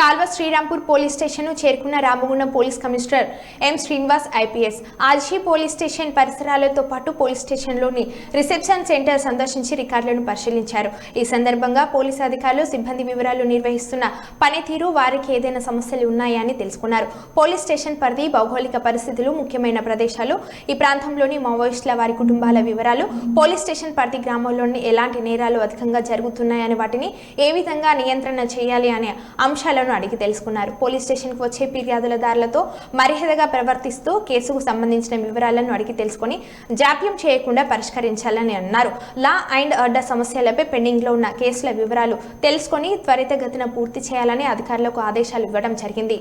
కాల్వ Srirampur police station చేరుకున్న Ramagundam police commissioner M Srinivas IPS. ఆల్షీ police station పరిసరాలతో పాటు police స్టేషన్లోని reception centre సందర్శించి రికార్డులను పరిశీలించారు. ఈ సందర్భంగా పోలీస్ అధికారులు సిబ్బంది వివరాలు నిర్వహిస్తున్న పనితీరు వారికి ఏదైనా సమస్యలు ఉన్నాయా అని తెలుసుకున్నారు. పోలీస్ స్టేషన్ పరిధి భౌగోళిక పరిస్థితులు ముఖ్యమైన ప్రదేశాలు ఈ ప్రాంతంలోని మావోయిస్టుల వారి కుటుంబాల వివరాలు పోలీస్ స్టేషన్ పరిధి గ్రామంలోని ఎలాంటి నేరాలు అధికంగా జరుగుతున్నాయని వాటిని ఏ విధంగా నియంత్రణ చేయాలి అనే అంశాలను అడిగి తెలుసుకున్నారు. పోలీస్ స్టేషన్కు వచ్చే ఫిర్యాదులదారులతో మర్యాదగా ప్రవర్తిస్తూ కేసుకు సంబంధించిన వివరాలను అడిగి తెలుసుకొని జాప్యం చేయకుండా పరిష్కరించాలని అన్నారు. లా అండ్ ఆర్డర్ సమస్యలపై పెండింగ్లో ఉన్న కేసుల వివరాలు తెలుసుకొని త్వరితగతిన పూర్తి చేయాలని అధికారులకు ఆదేశాలు ఇవ్వడం జరిగింది.